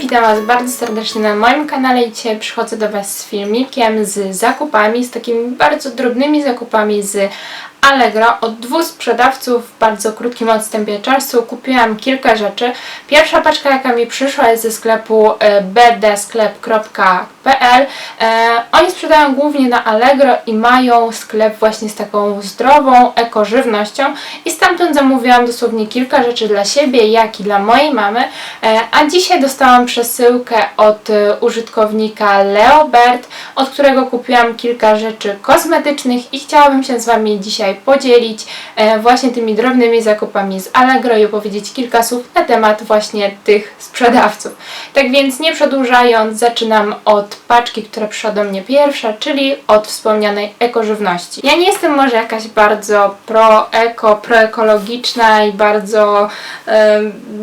Witam Was bardzo serdecznie na moim kanale i dzisiaj przychodzę do Was z filmikiem z zakupami, z takimi bardzo drobnymi zakupami z Allegro. Od dwóch sprzedawców w bardzo krótkim odstępie czasu kupiłam kilka rzeczy. Pierwsza paczka jaka mi przyszła jest ze sklepu e, e, Oni sprzedają głównie na Allegro i mają sklep właśnie z taką zdrową ekożywnością i stamtąd zamówiłam dosłownie kilka rzeczy dla siebie, jak i dla mojej mamy. E, A dzisiaj dostałam przesyłkę od e, użytkownika Leobert, od którego kupiłam kilka rzeczy kosmetycznych i chciałabym się z Wami dzisiaj podzielić e, właśnie tymi drobnymi zakupami z Allegro i opowiedzieć kilka słów na temat właśnie tych sprzedawców. Tak więc nie przedłużając, zaczynam od paczki, która przyszła do mnie pierwsza, czyli od wspomnianej ekożywności. Ja nie jestem może jakaś bardzo pro-eko, proekologiczna i bardzo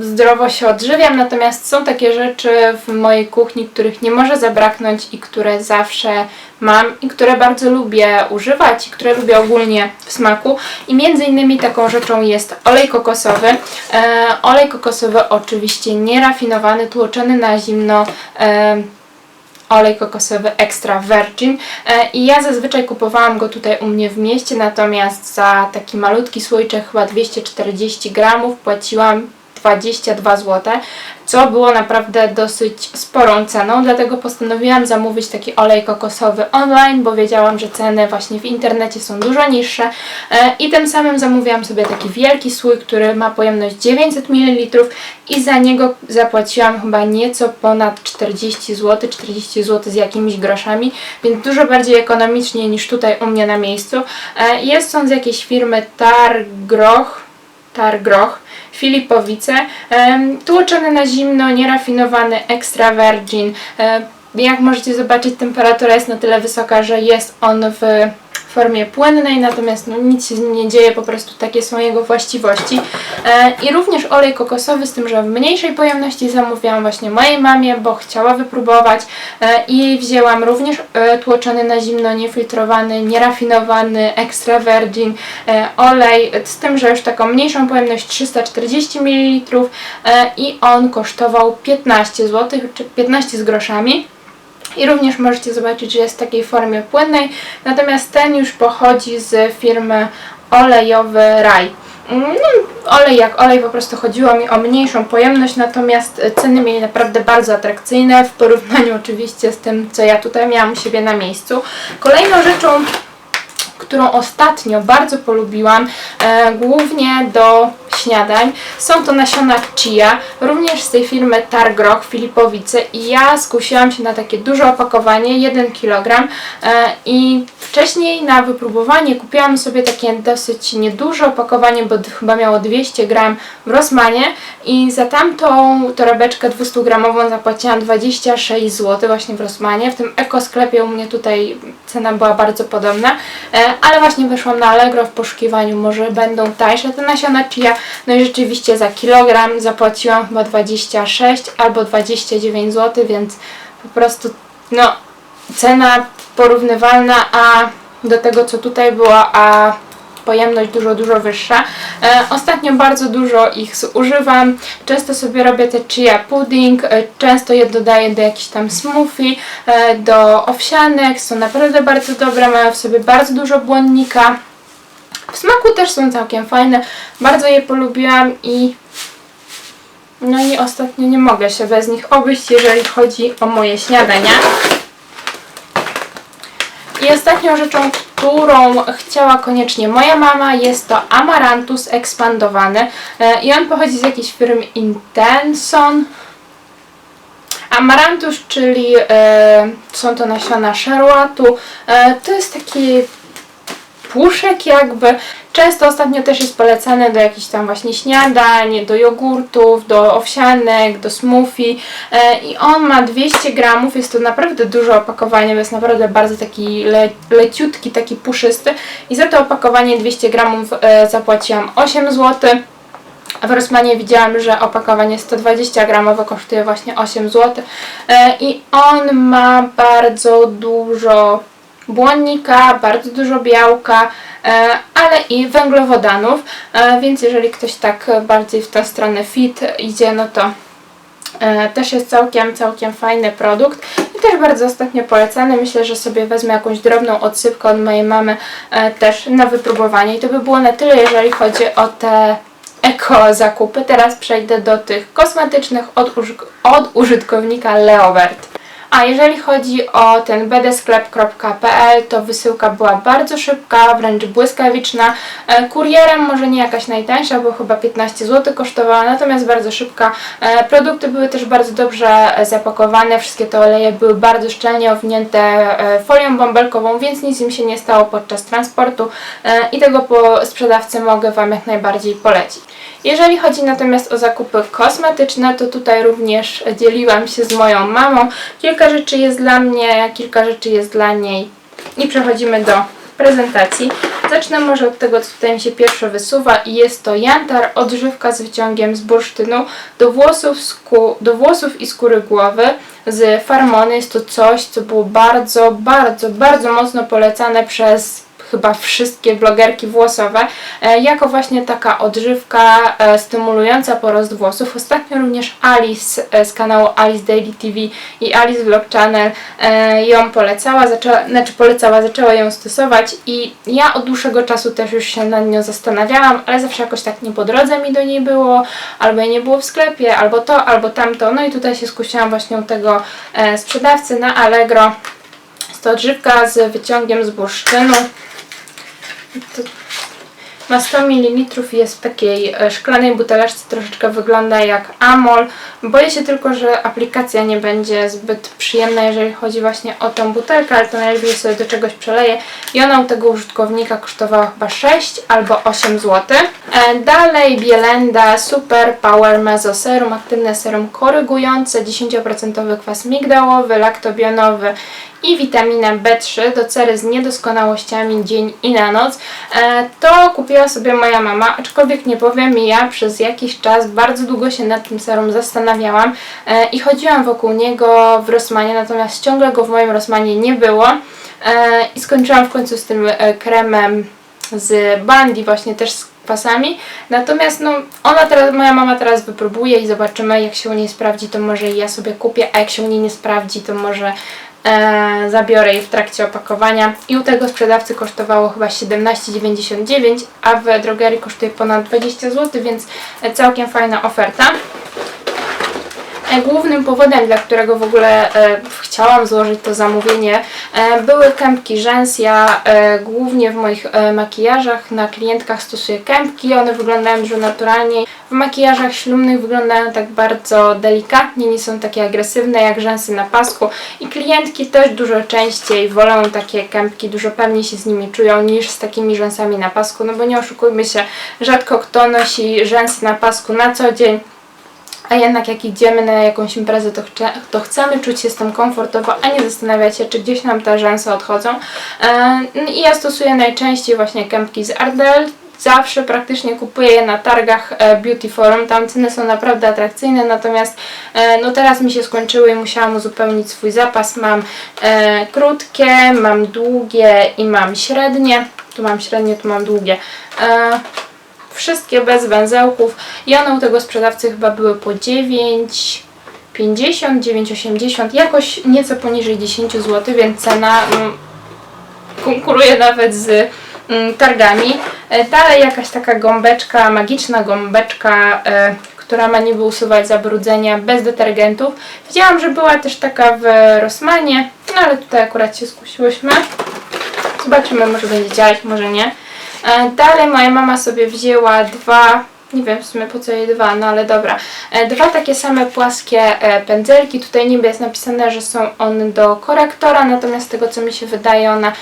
zdrowo się odżywiam, natomiast są takie rzeczy w mojej kuchni, których nie może zabraknąć i które zawsze mam i które bardzo lubię używać i które lubię ogólnie w smaku. I między innymi taką rzeczą jest olej kokosowy. E, olej kokosowy oczywiście nierafinowany, tłoczony na zimno. E, olej kokosowy extra virgin. E, i ja zazwyczaj kupowałam go tutaj u mnie w mieście, natomiast za taki malutki słoiczek chyba 240 gramów płaciłam 22 zł, co było naprawdę dosyć sporą ceną, dlatego postanowiłam zamówić taki olej kokosowy online, bo wiedziałam, że ceny właśnie w internecie są dużo niższe e, i tym samym zamówiłam sobie taki wielki słój, który ma pojemność 900 ml i za niego zapłaciłam chyba nieco ponad 40 zł, 40 zł z jakimiś groszami, więc dużo bardziej ekonomicznie niż tutaj u mnie na miejscu. E, Jest on z jakiejś firmy Targroch, Targroch, Filipowice, tłoczony na zimno, nierafinowany, extra virgin. E, Jak możecie zobaczyć, temperatura jest na tyle wysoka, że jest on w formie płynnej, natomiast no, nic się nie dzieje, po prostu takie są jego właściwości. E, I również olej kokosowy, z tym, że w mniejszej pojemności zamówiłam właśnie mojej mamie, bo chciała wypróbować e, i jej wzięłam również e, tłoczony na zimno, niefiltrowany, nierafinowany, extra virgin olej, z tym, że już taką mniejszą pojemność 340 ml i on kosztował 15 zł, czy 15 z groszami. I również możecie zobaczyć, że jest w takiej formie płynnej, natomiast ten już pochodzi z firmy olejowy Raj. Mm, No, olej jak olej, po prostu chodziło mi o mniejszą pojemność, natomiast ceny mieli naprawdę bardzo atrakcyjne w porównaniu oczywiście z tym, co ja tutaj miałam u siebie na miejscu. Kolejną rzeczą, którą ostatnio bardzo polubiłam, e, głównie do śniadań. Są to nasiona chia, również z tej firmy Targroch Filipowice i ja skusiłam się na takie duże opakowanie, 1 kg e, i wcześniej na wypróbowanie kupiłam sobie takie dosyć nieduże opakowanie, bo chyba miało 200 gram w Rossmanie i za tamtą torebeczkę 200 gramową zapłaciłam 26 zł właśnie w Rossmanie. W tym ekosklepie u mnie tutaj cena była bardzo podobna, e, ale właśnie weszłam na Allegro w poszukiwaniu, może będą tańsze te nasiona chia, no i rzeczywiście za kilogram zapłaciłam chyba 26 albo 29 zł, więc po prostu no cena porównywalna, a do tego co tutaj było, a pojemność dużo, dużo wyższa. E, ostatnio bardzo dużo ich zużywam. Często sobie robię te chia pudding, e, często je dodaję do jakichś tam smoothie, e, do owsianek. Są naprawdę bardzo dobre, mają w sobie bardzo dużo błonnika. W smaku też są całkiem fajne. Bardzo je polubiłam i no i ostatnio nie mogę się bez nich obejść, jeżeli chodzi o moje śniadania. Ostatnią rzeczą, którą chciała koniecznie moja mama, jest to Amarantus ekspandowany. E, I on pochodzi z jakiejś firmy Intenson. Amarantus, czyli e, są to nasiona szarłatu. E, to jest taki puszek jakby. Często ostatnio też jest polecany do jakichś tam właśnie śniadań, do jogurtów, do owsianek, do smoothie e, i on ma 200 gramów, jest to naprawdę duże opakowanie, bo jest naprawdę bardzo taki le, leciutki, taki puszysty. I za to opakowanie 200 gramów e, zapłaciłam 8 zł. W Rossmanie widziałam, że opakowanie 120 gramowe kosztuje właśnie 8 zł E, i on ma bardzo dużo błonnika, bardzo dużo białka, e, ale i węglowodanów, e, więc jeżeli ktoś tak bardziej w tę stronę fit idzie, no to E, Też jest całkiem, całkiem fajny produkt i też bardzo ostatnio polecany. Myślę, że sobie wezmę jakąś drobną odsypkę od mojej mamy też na wypróbowanie. I to by było na tyle, jeżeli chodzi o te eko zakupy. Teraz przejdę do tych kosmetycznych od, użytkownika Leobert. A jeżeli chodzi o ten bdsklep.pl, to wysyłka była bardzo szybka, wręcz błyskawiczna. E, Kurierem może nie jakaś najtańsza, bo chyba 15 zł kosztowała, natomiast bardzo szybka. E, Produkty były też bardzo dobrze e, zapakowane, wszystkie te oleje były bardzo szczelnie owinięte folią bąbelkową, więc nic im się nie stało podczas transportu i tego po sprzedawcy mogę Wam jak najbardziej polecić. Jeżeli chodzi natomiast o zakupy kosmetyczne, to tutaj również dzieliłam się z moją mamą. Kilka rzeczy jest dla mnie, kilka rzeczy jest dla niej. I przechodzimy do prezentacji. Zacznę może od tego, co tutaj mi się pierwsze wysuwa i jest to Jantar, odżywka z wyciągiem z bursztynu do włosów, do włosów i skóry głowy z Farmony. Jest to coś, co było bardzo, bardzo, bardzo mocno polecane przez chyba wszystkie blogerki włosowe, e, jako właśnie taka odżywka e, stymulująca porost włosów. Ostatnio również Alice e, z kanału Alice Daily TV i Alice Vlog Channel ją polecała, zaczęła, znaczy polecała, zaczęła ją stosować i ja od dłuższego czasu też już się nad nią zastanawiałam, ale zawsze jakoś tak nie po drodze mi do niej było, albo jej nie było w sklepie, albo to, albo tamto. No i tutaj się skusiłam właśnie u tego sprzedawcy na Allegro. To odżywka z wyciągiem z bursztynu. To ma 100 ml jest w takiej e, szklanej buteleczce, troszeczkę wygląda jak Amol. Boję się tylko, że aplikacja nie będzie zbyt przyjemna, jeżeli chodzi właśnie o tą butelkę, ale to najlepiej sobie do czegoś przeleję. I ona u tego użytkownika kosztowała chyba 6 albo 8 zł. E, Dalej Bielenda Super Power Meso Serum, aktywne serum korygujące, 10% kwas migdałowy, laktobionowy i witaminę B3 do cery z niedoskonałościami dzień i na noc. E, to kupiła sobie moja mama, aczkolwiek nie powiem, ja przez jakiś czas bardzo długo się nad tym serum zastanawiałam e, i chodziłam wokół niego w Rossmanie, natomiast ciągle go w moim Rossmanie nie było e, i skończyłam w końcu z tym kremem z Bandi właśnie też z kwasami. Natomiast no, ona teraz, moja mama teraz wypróbuje i zobaczymy jak się u niej sprawdzi, to może ja sobie kupię, a jak się u niej nie sprawdzi, to może e, zabiorę je w trakcie opakowania. I u tego sprzedawcy kosztowało chyba 17,99, a w drogerii kosztuje ponad 20 zł, więc całkiem fajna oferta. E, Głównym powodem, dla którego w ogóle e, chciałam złożyć to zamówienie, e, były kępki rzęs. Ja głównie w moich makijażach na klientkach stosuję kępki, one wyglądają dużo naturalniej. W makijażach ślubnych wyglądają tak bardzo delikatnie, nie są takie agresywne jak rzęsy na pasku i klientki też dużo częściej wolą takie kępki, dużo pewniej się z nimi czują niż z takimi rzęsami na pasku, no bo nie oszukujmy się, rzadko kto nosi rzęsy na pasku na co dzień. A jednak jak idziemy na jakąś imprezę, to, chce, to chcemy czuć się z tym komfortowo, a nie zastanawiać się, czy gdzieś nam te rzęsy odchodzą. I ja stosuję najczęściej właśnie kępki z Ardell. Zawsze praktycznie kupuję je na targach e, Beauty Forum. Tam ceny są naprawdę atrakcyjne, natomiast e, no teraz mi się skończyły i musiałam uzupełnić swój zapas. Mam e, krótkie, mam długie i mam średnie. Tu mam średnie, tu mam długie. Wszystkie bez węzełków u tego sprzedawcy chyba były po 9,50, 9,80, jakoś nieco poniżej 10 zł, więc cena mm, konkuruje nawet z mm, targami. E, Dalej jakaś taka gąbeczka, magiczna gąbeczka, e, która ma niby usuwać zabrudzenia bez detergentów. Widziałam, że była też taka w Rossmanie, no ale tutaj akurat się skusiłyśmy. Zobaczymy, może będzie działać, może nie. E, Dalej moja mama sobie wzięła dwa, nie wiem w sumie po co jej dwa, no ale dobra. E, Dwa takie same płaskie e, pędzelki. Tutaj niby jest napisane, że są one do korektora, natomiast z tego co mi się wydaje, ona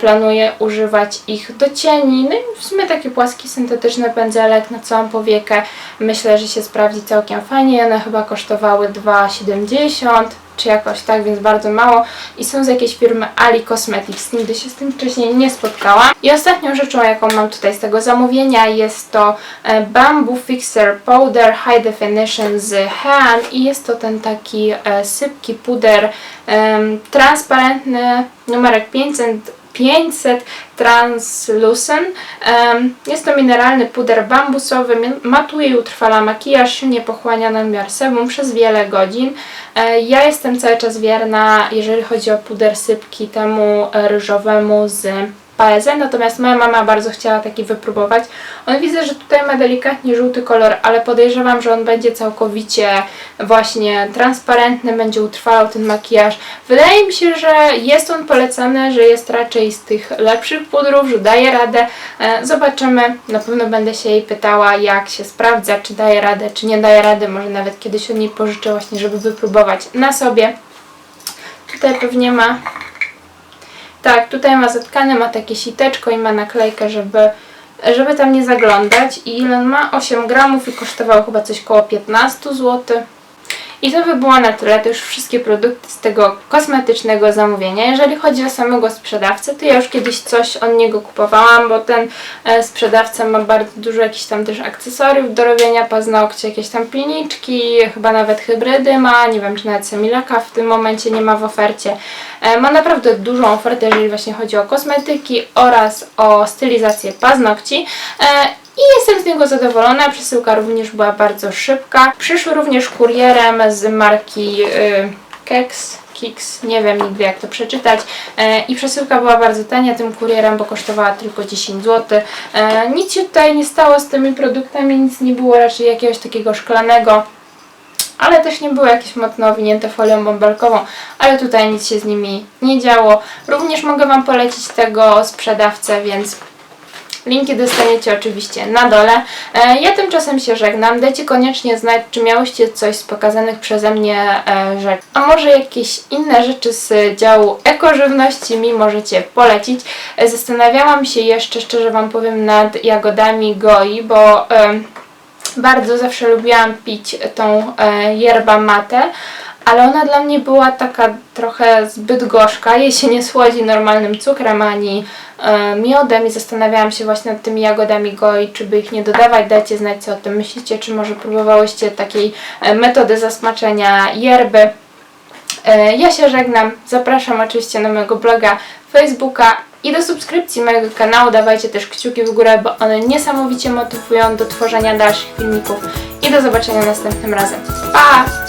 planuje używać ich do cieni. No i w sumie taki płaski syntetyczny pędzelek na całą powiekę. Myślę, że się sprawdzi całkiem fajnie. One chyba kosztowały 2,70 czy jakoś tak, więc bardzo mało i są z jakiejś firmy Ali Cosmetics. Nigdy się z tym wcześniej nie spotkałam. I ostatnią rzeczą, jaką mam tutaj z tego zamówienia jest to e, Bamboo Fixer Powder High Definition z Hean i jest to ten taki e, sypki puder transparentny, numerek 500 500 Translucent. Jest to mineralny puder bambusowy, matuje i utrwala makijaż, silnie pochłania nadmiar sebum przez wiele godzin. E, Ja jestem cały czas wierna, jeżeli chodzi o puder sypki, temu e, ryżowemu z Paeze, natomiast moja mama bardzo chciała taki wypróbować. On widzę, że tutaj ma delikatnie żółty kolor, ale podejrzewam, że on będzie całkowicie właśnie transparentny, będzie utrwalał ten makijaż. Wydaje mi się, że jest on polecany, że jest raczej z tych lepszych pudrów, że daje radę. E, Zobaczymy, na pewno będę się jej pytała, jak się sprawdza, czy daje radę, czy nie daje rady. Może nawet kiedyś od niej pożyczę właśnie, żeby wypróbować na sobie. Tutaj pewnie ma tak, tutaj ma zatkane, ma takie siteczko i ma naklejkę, żeby, żeby tam nie zaglądać. I ile on ma? 8 gramów i kosztował chyba coś koło 15 zł. I to by było na tyle, to już wszystkie produkty z tego kosmetycznego zamówienia. Jeżeli chodzi o samego sprzedawcę, to ja już kiedyś coś od niego kupowałam, bo ten e, sprzedawca ma bardzo dużo jakichś tam też akcesoriów do robienia paznokci, jakieś tam pilniczki, chyba nawet hybrydy ma, nie wiem czy nawet Semilaka w tym momencie nie ma w ofercie. E, ma naprawdę dużą ofertę, jeżeli właśnie chodzi o kosmetyki oraz o stylizację paznokci. Jestem z niego zadowolona. Przesyłka również była bardzo szybka. Przyszły również kurierem z marki y, Keks. Nie wiem nigdy jak to przeczytać. E, I przesyłka była bardzo tania tym kurierem, bo kosztowała tylko 10 zł. E, nic się tutaj nie stało z tymi produktami, nic nie było raczej jakiegoś takiego szklanego ale też nie były jakieś mocno owinięte folią bąbelkową, ale tutaj nic się z nimi nie działo. Również mogę Wam polecić tego sprzedawcę, więc Linki dostaniecie oczywiście na dole. E, Ja tymczasem się żegnam. Dajcie koniecznie znać, czy miałyście coś z pokazanych przeze mnie e, rzeczy. A może jakieś inne rzeczy z działu ekożywności mi możecie polecić. E, Zastanawiałam się jeszcze, szczerze Wam powiem, nad jagodami goi, bo bardzo zawsze lubiłam pić tą yerba mate, ale ona dla mnie była taka trochę zbyt gorzka. Jej się nie słodzi normalnym cukrem ani e, miodem i zastanawiałam się właśnie nad tymi jagodami goi, czy by ich nie dodawać. Dajcie znać, co o tym myślicie, czy może próbowałyście takiej e, metody zasmaczenia yerby. E, Ja się żegnam. Zapraszam oczywiście na mojego bloga, Facebooka i do subskrypcji mojego kanału. Dawajcie też kciuki w górę, bo one niesamowicie motywują do tworzenia dalszych filmików. I do zobaczenia następnym razem. Pa!